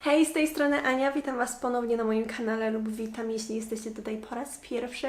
Hej, z tej strony Ania, witam Was ponownie na moim kanale lub witam, jeśli jesteście tutaj po raz pierwszy.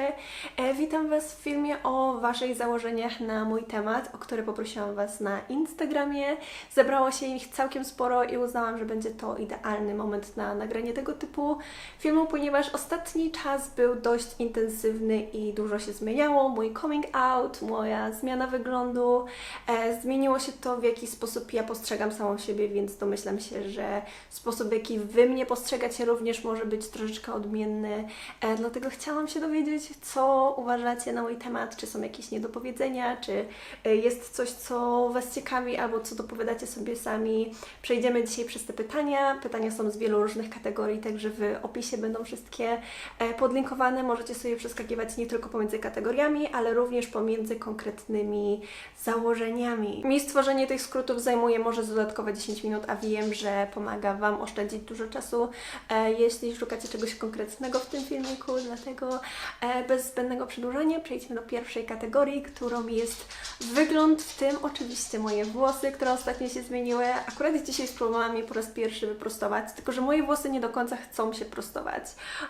E, witam Was w filmie o Waszych założeniach na mój temat, o który poprosiłam Was na Instagramie. Zebrało się ich całkiem sporo i uznałam, że będzie to idealny moment na nagranie tego typu filmu, ponieważ ostatni czas był dość intensywny i dużo się zmieniało. Mój coming out, moja zmiana wyglądu, e, zmieniło się to w jaki sposób ja postrzegam samą siebie, więc domyślam się, że sposób w jaki Wy mnie postrzegacie również może być troszeczkę odmienny. E, dlatego chciałam się dowiedzieć, co uważacie na mój temat, czy są jakieś niedopowiedzenia, czy e, jest coś, co Was ciekawi, albo co dopowiadacie sobie sami. Przejdziemy dzisiaj przez te pytania. Pytania są z wielu różnych kategorii, także w opisie będą wszystkie e, podlinkowane. Możecie sobie przeskakiwać nie tylko pomiędzy kategoriami, ale również pomiędzy konkretnymi założeniami. Mi stworzenie tych skrótów zajmuje może dodatkowe 10 minut, a wiem, że pomaga Wam oszczędzić dużo czasu, e, jeśli szukacie czegoś konkretnego w tym filmiku, dlatego e, bez zbędnego przedłużania przejdźmy do pierwszej kategorii, którą jest wygląd, w tym oczywiście moje włosy, które ostatnio się zmieniły. Akurat dzisiaj spróbowałam je po raz pierwszy wyprostować, tylko że moje włosy nie do końca chcą się prostować,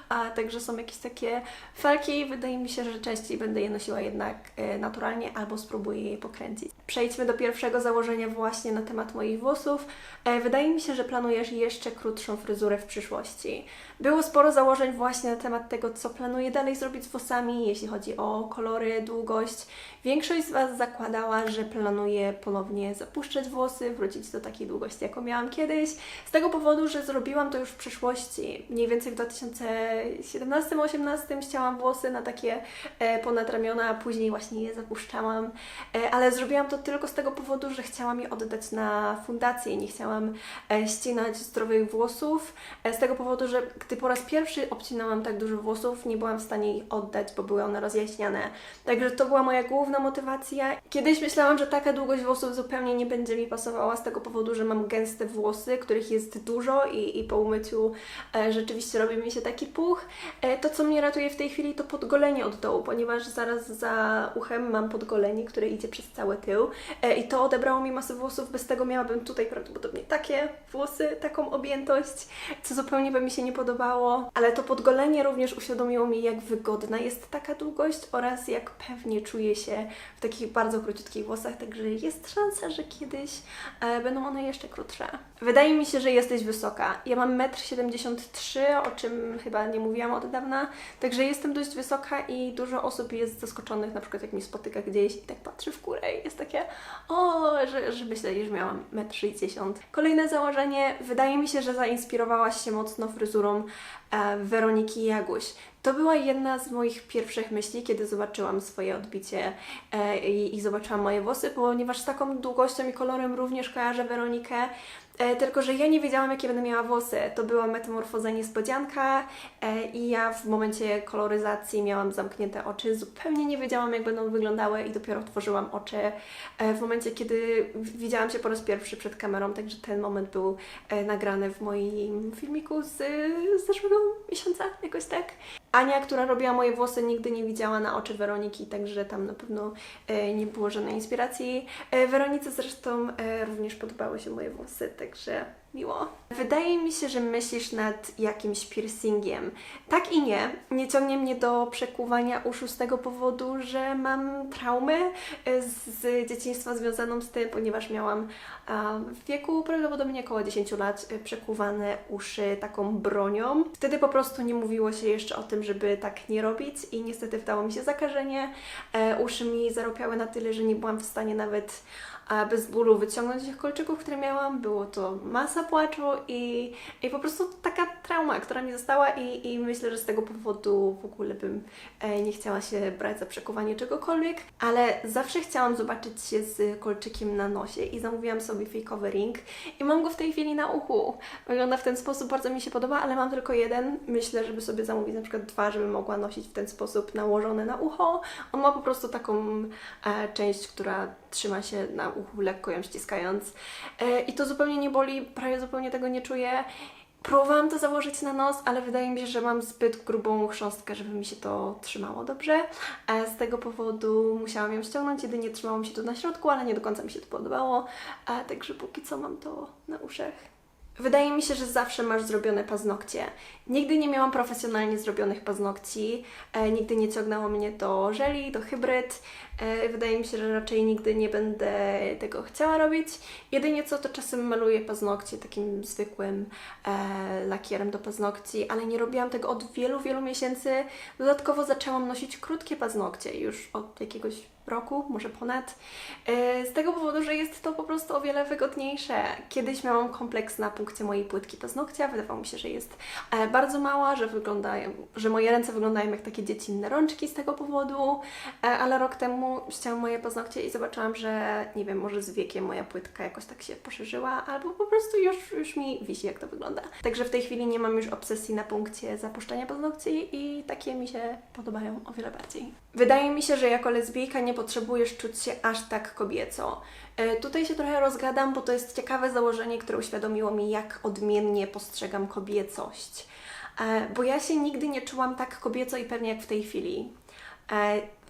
a także są jakieś takie felki, wydaje mi się, że częściej będę je nosiła jednak e, naturalnie albo spróbuję je pokręcić. Przejdźmy do pierwszego założenia właśnie na temat moich włosów. Wydaje mi się, że planujesz jeszcze krótszą fryzurę w przyszłości. Było sporo założeń właśnie na temat tego, co planuję dalej zrobić z włosami, jeśli chodzi o kolory, długość. Większość z Was zakładała, że planuję ponownie zapuszczać włosy, wrócić do takiej długości, jaką miałam kiedyś. Z tego powodu, że zrobiłam to już w przeszłości. Mniej więcej w 2017-2018 ścięłam włosy na takie e, ponad ramiona, a później właśnie je zapuszczałam. E, ale zrobiłam to tylko z tego powodu, że chciałam je oddać na fundację. Nie chciałam e, ścinać zdrowych włosów. E, z tego powodu, że gdy po raz pierwszy obcinałam tak dużo włosów, nie byłam w stanie ich oddać, bo były one rozjaśniane. Także to była moja główna motywacja. Kiedyś myślałam, że taka długość włosów zupełnie nie będzie mi pasowała z tego powodu, że mam gęste włosy, których jest dużo i, i po umyciu e, rzeczywiście robi mi się taki puch. E, to, co mnie ratuje w tej chwili, to podgolenie od dołu, ponieważ zaraz za uchem mam podgolenie, które idzie przez cały tył e, i to odebrało mi masę włosów. Bez tego miałabym tutaj prawdopodobnie takie włosy, taką objętość, co zupełnie by mi się nie podobało. Ale to podgolenie również uświadomiło mi, jak wygodna jest taka długość oraz jak pewnie czuję się w takich bardzo króciutkich włosach, także jest szansa, że kiedyś e, będą one jeszcze krótsze. Wydaje mi się, że jesteś wysoka. Ja mam 1,73 m, o czym chyba nie mówiłam od dawna, także jestem dość wysoka i dużo osób jest zaskoczonych, na przykład jak mnie spotyka gdzieś i tak patrzy w górę i jest takie o, że, że myśleli, że miałam 1,60 m. Kolejne założenie, wydaje mi się, że zainspirowałaś się mocno fryzurą e, Weroniki Jaguś. To była jedna z moich pierwszych myśli, kiedy zobaczyłam swoje odbicie e, i, i zobaczyłam moje włosy, ponieważ z taką długością i kolorem również kojarzę Weronikę. E, tylko, że ja nie wiedziałam, jakie będę miała włosy. To była metamorfoza niespodzianka e, i ja w momencie koloryzacji miałam zamknięte oczy. Zupełnie nie wiedziałam, jak będą wyglądały i dopiero otworzyłam oczy e, w momencie, kiedy widziałam się po raz pierwszy przed kamerą. Także ten moment był nagrany w moim filmiku z zeszłego miesiąca, jakoś tak. Ania, która robiła moje włosy, nigdy nie widziała na oczy Weroniki, także tam na pewno e, nie było żadnej inspiracji. E, Weronice zresztą e, również podobały się moje włosy, także miło. Wydaje mi się, że myślisz nad jakimś piercingiem. Tak i nie. Nie ciągnie mnie do przekuwania uszu z tego powodu, że mam traumę e, z dzieciństwa związaną z tym, ponieważ miałam w wieku prawdopodobnie około 10 lat e, przekuwane uszy taką bronią. Wtedy po prostu nie mówiło się jeszcze o tym, żeby tak nie robić i niestety wdało mi się zakażenie. E, uszy mi zaropiały na tyle, że nie byłam w stanie nawet bez bólu wyciągnąć tych kolczyków, które miałam. Było to masa płaczu i, i po prostu taka trauma, która mi została i, i myślę, że z tego powodu w ogóle bym e, nie chciała się brać za przekuwanie czegokolwiek, ale zawsze chciałam zobaczyć się z kolczykiem na nosie i zamówiłam sobie fejkowy ring i mam go w tej chwili na uchu. Wygląda w ten sposób, bardzo mi się podoba, ale mam tylko jeden. Myślę, żeby sobie zamówić na przykład dwa, żeby mogła nosić w ten sposób nałożone na ucho. On ma po prostu taką e, część, która trzyma się na uchu, lekko ją ściskając. E, I to zupełnie nie boli, prawie zupełnie tego nie czuję. Próbowałam to założyć na nos, ale wydaje mi się, że mam zbyt grubą chrząstkę, żeby mi się to trzymało dobrze. E, Z tego powodu musiałam ją ściągnąć, jedynie trzymało mi się to na środku, ale nie do końca mi się to podobało. E, Także póki co mam to na uszach. Wydaje mi się, że zawsze masz zrobione paznokcie. Nigdy nie miałam profesjonalnie zrobionych paznokci, e, nigdy nie ciągnęło mnie do żeli, do hybryd. E, wydaje mi się, że raczej nigdy nie będę tego chciała robić. Jedynie co to czasem maluję paznokcie takim zwykłym e, lakierem do paznokci, ale nie robiłam tego od wielu, wielu miesięcy. Dodatkowo zaczęłam nosić krótkie paznokcie już od jakiegoś roku, może ponad. E, Z tego powodu, że jest to po prostu o wiele wygodniejsze. Kiedyś miałam kompleks na punkcie mojej płytki paznokcia. Wydawało mi się, że jest e, bardzo mała, że wyglądają, że moje ręce wyglądają jak takie dziecinne rączki z tego powodu, E, ale rok temu ścięłam moje paznokcie i zobaczyłam, że nie wiem, może z wiekiem moja płytka jakoś tak się poszerzyła, albo po prostu już, już mi wisi, jak to wygląda. Także w tej chwili nie mam już obsesji na punkcie zapuszczania paznokci i takie mi się podobają o wiele bardziej. Wydaje mi się, że jako lesbijka nie potrzebujesz czuć się aż tak kobieco. E, Tutaj się trochę rozgadam, bo to jest ciekawe założenie, które uświadomiło mi, jak odmiennie postrzegam kobiecość. E, Bo ja się nigdy nie czułam tak kobieco i pewnie jak w tej chwili.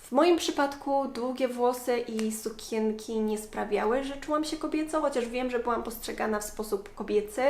W moim przypadku długie włosy i sukienki nie sprawiały, że czułam się kobieco, chociaż wiem, że byłam postrzegana w sposób kobiecy.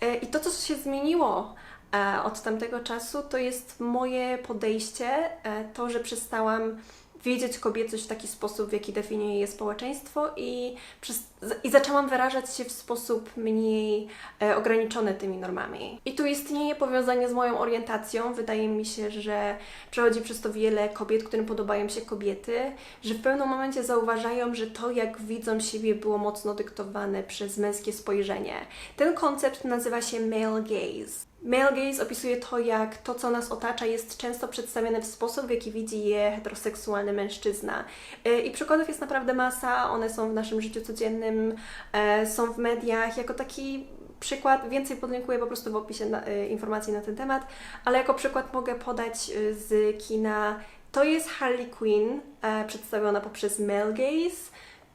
E, I to, co się zmieniło e, od tamtego czasu, to jest moje podejście, e, to, że przestałam widzieć kobiecość w taki sposób, w jaki definiuje je społeczeństwo i, przez, i zaczęłam wyrażać się w sposób mniej e, ograniczony tymi normami. I tu istnieje powiązanie z moją orientacją. Wydaje mi się, że przechodzi przez to wiele kobiet, którym podobają się kobiety, że w pewnym momencie zauważają, że to, jak widzą siebie, było mocno dyktowane przez męskie spojrzenie. Ten koncept nazywa się male gaze. Male gaze opisuje to, jak to, co nas otacza, jest często przedstawiane w sposób, w jaki widzi je heteroseksualny mężczyzna. Yy, I przykładów jest naprawdę masa, one są w naszym życiu codziennym, e, są w mediach, jako taki przykład, więcej podlinkuję po prostu w opisie na, y, informacji na ten temat, ale jako przykład mogę podać z kina. To jest Harley Quinn, e, przedstawiona poprzez male gaze.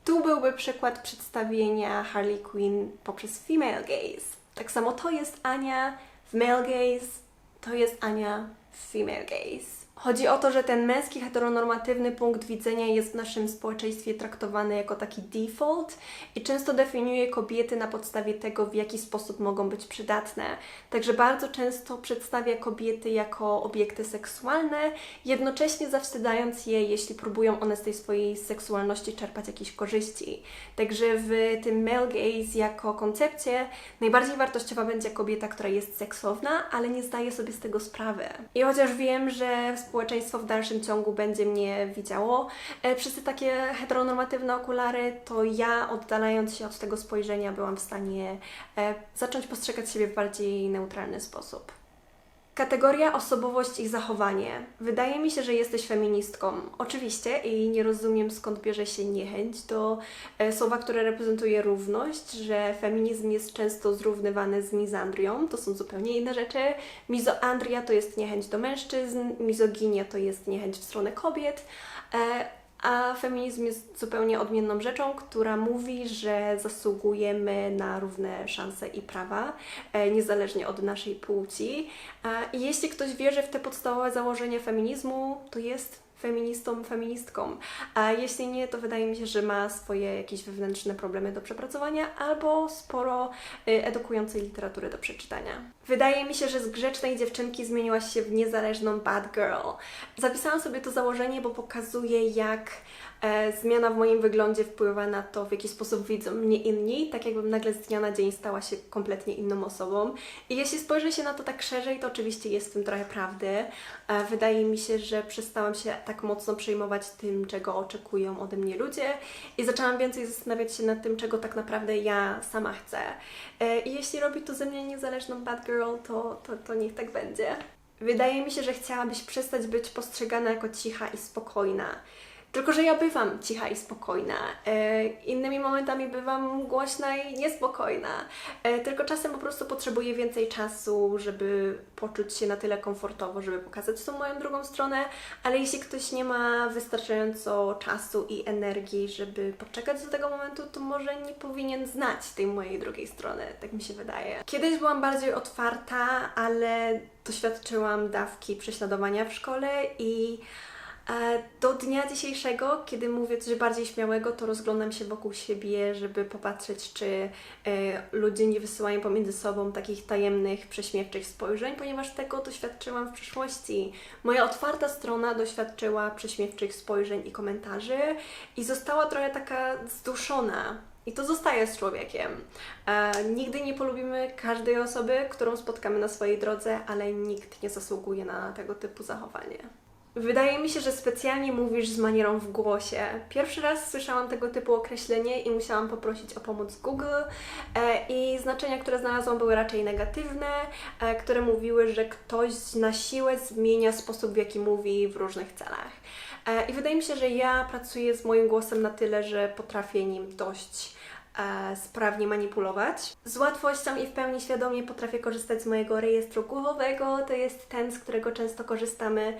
Tu byłby przykład przedstawienia Harley Quinn poprzez female gaze. Tak samo to jest Ania male gaze, to jest Ania female gaze. Chodzi o to, że ten męski, heteronormatywny punkt widzenia jest w naszym społeczeństwie traktowany jako taki default i często definiuje kobiety na podstawie tego, w jaki sposób mogą być przydatne. Także bardzo często przedstawia kobiety jako obiekty seksualne, jednocześnie zawstydzając je, jeśli próbują one z tej swojej seksualności czerpać jakieś korzyści. Także w tym male gaze jako koncepcie najbardziej wartościowa będzie kobieta, która jest seksowna, ale nie zdaje sobie z tego sprawy. I chociaż wiem, że społeczeństwo w dalszym ciągu będzie mnie widziało przez te takie heteronormatywne okulary, to ja oddalając się od tego spojrzenia byłam w stanie e, zacząć postrzegać siebie w bardziej neutralny sposób. Kategoria osobowość i zachowanie. Wydaje mi się, że jesteś feministką. Oczywiście i nie rozumiem skąd bierze się niechęć do e, słowa, które reprezentuje równość, że feminizm jest często zrównywany z mizandrią. To są zupełnie inne rzeczy. Mizoandria to jest niechęć do mężczyzn, mizoginia to jest niechęć w stronę kobiet. A feminizm jest zupełnie odmienną rzeczą, która mówi, że zasługujemy na równe szanse i prawa, e, niezależnie od naszej płci. I jeśli ktoś wierzy w te podstawowe założenia feminizmu, to jest feministą, feministką. A jeśli nie, to wydaje mi się, że ma swoje jakieś wewnętrzne problemy do przepracowania albo sporo y, edukującej literatury do przeczytania. Wydaje mi się, że z grzecznej dziewczynki zmieniłaś się w niezależną bad girl. Zapisałam sobie to założenie, bo pokazuje, jak zmiana w moim wyglądzie wpływa na to, w jaki sposób widzą mnie inni, tak jakbym nagle z dnia na dzień stała się kompletnie inną osobą. I jeśli spojrzę się na to tak szerzej, to oczywiście jest w tym trochę prawdy. E, wydaje mi się, że przestałam się tak mocno przejmować tym, czego oczekują ode mnie ludzie i zaczęłam więcej zastanawiać się nad tym, czego tak naprawdę ja sama chcę. E, I jeśli robi to ze mnie niezależną bad girl, to, to, to niech tak będzie. Wydaje mi się, że chciałabyś przestać być postrzegana jako cicha i spokojna. Tylko, że ja bywam cicha i spokojna. E, innymi momentami bywam głośna i niespokojna. E, tylko czasem po prostu potrzebuję więcej czasu, żeby poczuć się na tyle komfortowo, żeby pokazać tą moją drugą stronę. Ale jeśli ktoś nie ma wystarczająco czasu i energii, żeby poczekać do tego momentu, to może nie powinien znać tej mojej drugiej strony. Tak mi się wydaje. Kiedyś byłam bardziej otwarta, ale doświadczyłam dawki prześladowania w szkole i Do dnia dzisiejszego, kiedy mówię coś bardziej śmiałego, to rozglądam się wokół siebie, żeby popatrzeć, czy e, ludzie nie wysyłają pomiędzy sobą takich tajemnych, prześmiewczych spojrzeń, ponieważ tego doświadczyłam w przeszłości. Moja otwarta strona doświadczyła prześmiewczych spojrzeń i komentarzy i została trochę taka zduszona. I to zostaje z człowiekiem. E, nigdy nie polubimy każdej osoby, którą spotkamy na swojej drodze, ale nikt nie zasługuje na tego typu zachowanie. Wydaje mi się, że specjalnie mówisz z manierą w głosie. Pierwszy raz słyszałam tego typu określenie i musiałam poprosić o pomoc Google e, i znaczenia, które znalazłam były raczej negatywne, e, które mówiły, że ktoś na siłę zmienia sposób, w jaki mówi w różnych celach. E, I wydaje mi się, że ja pracuję z moim głosem na tyle, że potrafię nim dość sprawnie manipulować. Z łatwością i w pełni świadomie potrafię korzystać z mojego rejestru głowowego. To jest ten, z którego często korzystamy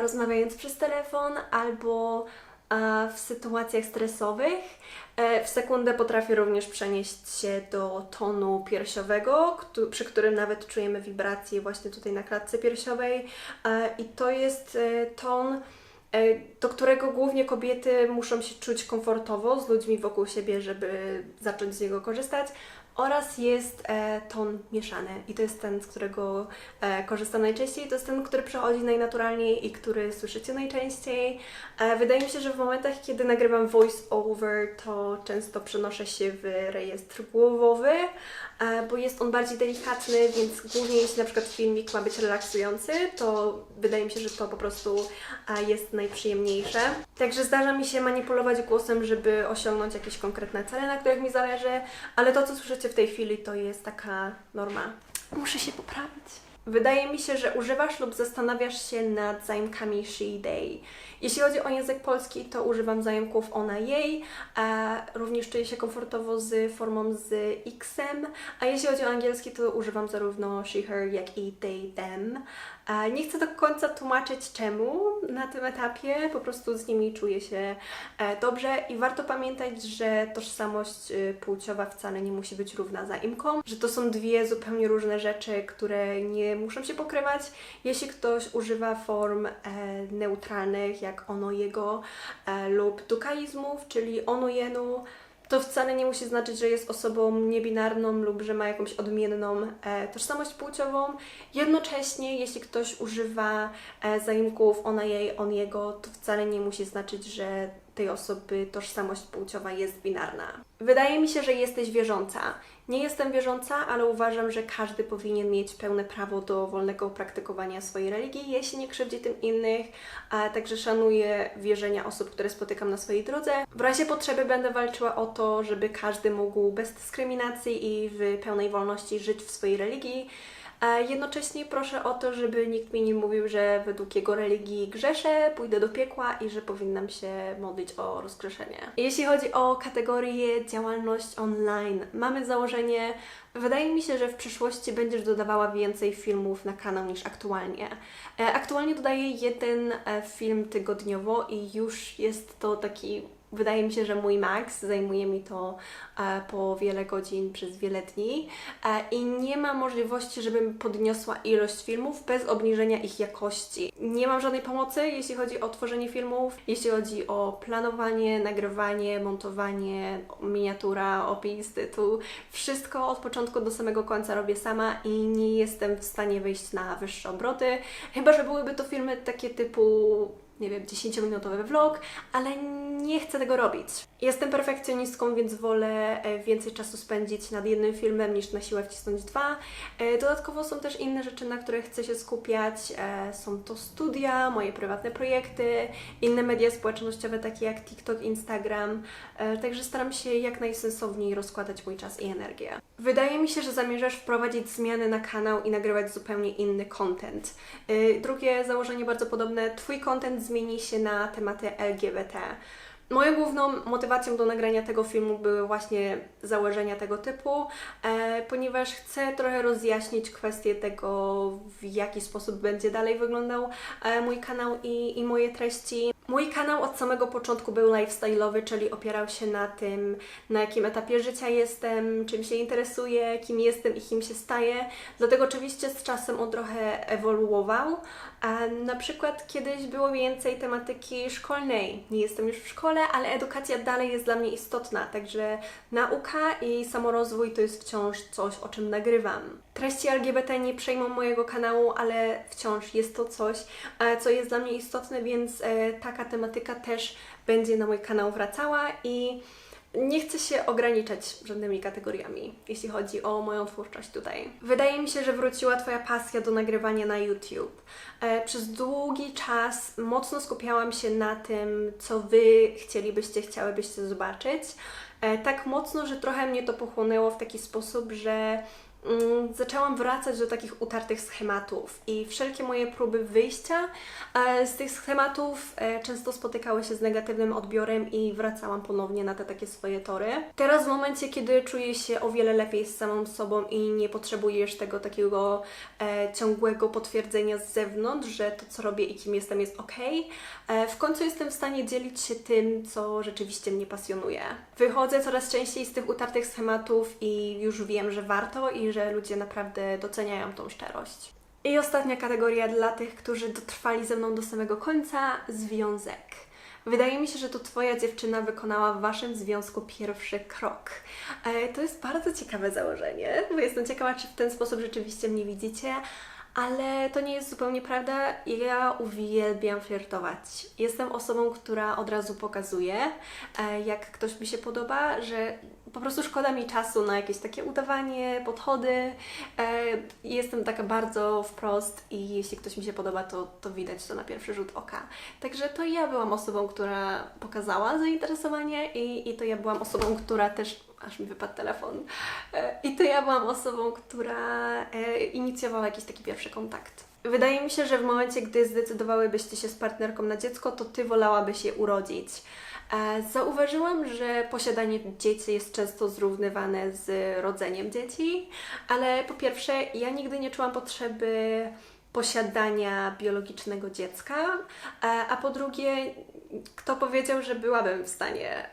rozmawiając przez telefon albo e, w sytuacjach stresowych. E, w sekundę potrafię również przenieść się do tonu piersiowego, przy którym nawet czujemy wibracje właśnie tutaj na klatce piersiowej. E, I to jest e, ton e, do którego głównie kobiety muszą się czuć komfortowo z ludźmi wokół siebie, żeby zacząć z niego korzystać. Oraz jest e, ton mieszany i to jest ten, z którego e, korzystam najczęściej. To jest ten, który przechodzi najnaturalniej i który słyszycie najczęściej. E, wydaje mi się, że w momentach, kiedy nagrywam voice over, to często przenoszę się w rejestr głowowy, e, bo jest on bardziej delikatny, więc głównie jeśli na przykład filmik ma być relaksujący, to wydaje mi się, że to po prostu e, jest najprzyjemniejsze. Także zdarza mi się manipulować głosem, żeby osiągnąć jakieś konkretne cele, na których mi zależy, ale to, co słyszycie w tej chwili, to jest taka norma. Muszę się poprawić. Wydaje mi się, że używasz lub zastanawiasz się nad zajmkami she, they. Jeśli chodzi o język polski, to używam zajmków ona, jej. A również czuję się komfortowo z formą z xem. A jeśli chodzi o angielski, to używam zarówno she, her, jak i they, them. Nie chcę do końca tłumaczyć czemu na tym etapie, po prostu z nimi czuję się e, dobrze i warto pamiętać, że tożsamość y, płciowa wcale nie musi być równa zaimkom, że to są dwie zupełnie różne rzeczy, które nie muszą się pokrywać. Jeśli ktoś używa form e, neutralnych, jak ono, jego e, lub dukaizmów, czyli onu, jenu, to wcale nie musi znaczyć, że jest osobą niebinarną lub że ma jakąś odmienną e, tożsamość płciową. Jednocześnie, jeśli ktoś używa e, zaimków ona, jej, on, jego, to wcale nie musi znaczyć, że tej osoby tożsamość płciowa jest binarna. Wydaje mi się, że jesteś wierząca. Nie jestem wierząca, ale uważam, że każdy powinien mieć pełne prawo do wolnego praktykowania swojej religii, jeśli nie krzywdzi tym innych, a także szanuję wierzenia osób, które spotykam na swojej drodze. W razie potrzeby będę walczyła o to, żeby każdy mógł bez dyskryminacji i w pełnej wolności żyć w swojej religii. Jednocześnie proszę o to, żeby nikt mi nie mówił, że według jego religii grzeszę, pójdę do piekła i że powinnam się modlić o rozgrzeszenie. Jeśli chodzi o kategorię działalność online, mamy założenie, wydaje mi się, że w przyszłości będziesz dodawała więcej filmów na kanał niż aktualnie. E, Aktualnie dodaję jeden e, film tygodniowo i już jest to taki Wydaje mi się, że mój max zajmuje mi to e, po wiele godzin przez wiele dni e, i nie ma możliwości, żebym podniosła ilość filmów bez obniżenia ich jakości. Nie mam żadnej pomocy, jeśli chodzi o tworzenie filmów, jeśli chodzi o planowanie, nagrywanie, montowanie, miniatura, opis, tytuł. Wszystko od początku do samego końca robię sama i nie jestem w stanie wyjść na wyższe obroty, chyba że byłyby to filmy takie typu nie wiem, 10-minutowy vlog, ale nie chcę tego robić. Jestem perfekcjonistką, więc wolę e, więcej czasu spędzić nad jednym filmem niż na siłę wcisnąć dwa. E, Dodatkowo są też inne rzeczy, na których chcę się skupiać. E, Są to studia, moje prywatne projekty, inne media społecznościowe takie jak TikTok, Instagram. Także staram się jak najsensowniej rozkładać mój czas i energię. Wydaje mi się, że zamierzasz wprowadzić zmiany na kanał i nagrywać zupełnie inny content. Drugie założenie bardzo podobne. Twój content zmieni się na tematy LGBT. Moją główną motywacją do nagrania tego filmu były właśnie założenia tego typu, e, ponieważ chcę trochę rozjaśnić kwestię tego, w jaki sposób będzie dalej wyglądał e, mój kanał i, i moje treści. Mój kanał od samego początku był lifestyle'owy, czyli opierał się na tym, na jakim etapie życia jestem, czym się interesuję, kim jestem i kim się staję. Dlatego oczywiście z czasem on trochę ewoluował. A na przykład kiedyś było więcej tematyki szkolnej. Nie jestem już w szkole, ale edukacja dalej jest dla mnie istotna, także nauka i samorozwój to jest wciąż coś, o czym nagrywam. Treści LGBT nie przejmą mojego kanału, ale wciąż jest to coś, e, co jest dla mnie istotne, więc e, taka tematyka też będzie na mój kanał wracała i nie chcę się ograniczać żadnymi kategoriami, jeśli chodzi o moją twórczość tutaj. Wydaje mi się, że wróciła Twoja pasja do nagrywania na YouTube. E, przez długi czas mocno skupiałam się na tym, co Wy chcielibyście, chciałybyście zobaczyć. E, tak mocno, że trochę mnie to pochłonęło w taki sposób, że zaczęłam wracać do takich utartych schematów i wszelkie moje próby wyjścia e, z tych schematów e, często spotykały się z negatywnym odbiorem i wracałam ponownie na te takie swoje tory. Teraz w momencie, kiedy czuję się o wiele lepiej z samą sobą i nie potrzebujesz tego takiego e, ciągłego potwierdzenia z zewnątrz, że to co robię i kim jestem jest ok, w końcu jestem w stanie dzielić się tym, co rzeczywiście mnie pasjonuje. Wychodzę coraz częściej z tych utartych schematów i już wiem, że warto i że ludzie naprawdę doceniają tą szczerość. I ostatnia kategoria dla tych, którzy dotrwali ze mną do samego końca związek. Wydaje mi się, że to Twoja dziewczyna wykonała w Waszym związku pierwszy krok. E, To jest bardzo ciekawe założenie, bo jestem ciekawa, czy w ten sposób rzeczywiście mnie widzicie, ale to nie jest zupełnie prawda. Ja uwielbiam flirtować. Jestem osobą, która od razu pokazuje, e, jak ktoś mi się podoba, że po prostu szkoda mi czasu na jakieś takie udawanie, podchody. E, Jestem taka bardzo wprost i jeśli ktoś mi się podoba, to, to widać to na pierwszy rzut oka. Także to ja byłam osobą, która pokazała zainteresowanie i, i to ja byłam osobą, która też aż mi wypadł telefon. E, I to ja byłam osobą, która e, inicjowała jakiś taki pierwszy kontakt. Wydaje mi się, że w momencie, gdy zdecydowałybyście się z partnerką na dziecko, to ty wolałabyś je urodzić. Zauważyłam, że posiadanie dzieci jest często zrównywane z rodzeniem dzieci, ale po pierwsze, ja nigdy nie czułam potrzeby posiadania biologicznego dziecka, a po drugie, kto powiedział, że byłabym w stanie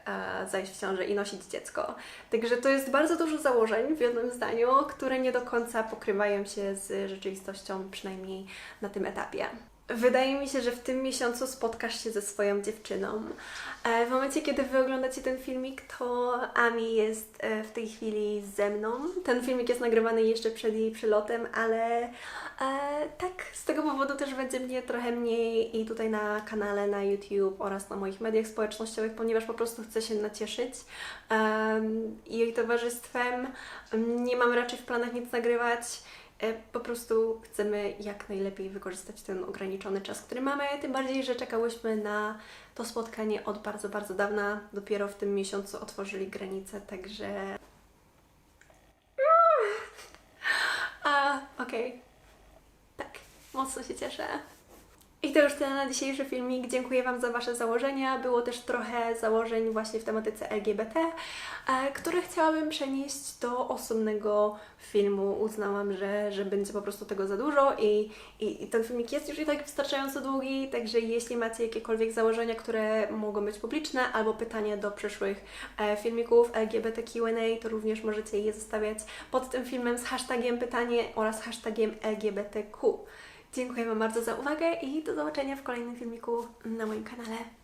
zajść w ciążę i nosić dziecko. Także to jest bardzo dużo założeń w jednym zdaniu, które nie do końca pokrywają się z rzeczywistością, przynajmniej na tym etapie. Wydaje mi się, że w tym miesiącu spotkasz się ze swoją dziewczyną. E, W momencie, kiedy wy oglądacie ten filmik, to Ami jest e, w tej chwili ze mną. Ten filmik jest nagrywany jeszcze przed jej przylotem, ale e, tak, z tego powodu też będzie mnie trochę mniej i tutaj na kanale, na YouTube oraz na moich mediach społecznościowych, ponieważ po prostu chcę się nacieszyć jej towarzystwem. Nie mam raczej w planach nic nagrywać. E, Po prostu chcemy jak najlepiej wykorzystać ten ograniczony czas, który mamy, tym bardziej, że czekałyśmy na to spotkanie od bardzo, bardzo dawna. Dopiero w tym miesiącu otworzyli granice, także. A, okej. Tak, mocno się cieszę. I to już tyle na dzisiejszy filmik. Dziękuję Wam za Wasze założenia. Było też trochę założeń właśnie w tematyce LGBT, e, które chciałabym przenieść do osobnego filmu. Uznałam, że, że będzie po prostu tego za dużo i, i, i ten filmik jest już i tak wystarczająco długi, także jeśli macie jakiekolwiek założenia, które mogą być publiczne albo pytania do przyszłych e, filmików LGBT Q&A, to również możecie je zostawiać pod tym filmem z hashtagiem pytanie oraz hashtagiem LGBTQ. Dziękuję Wam bardzo za uwagę i do zobaczenia w kolejnym filmiku na moim kanale.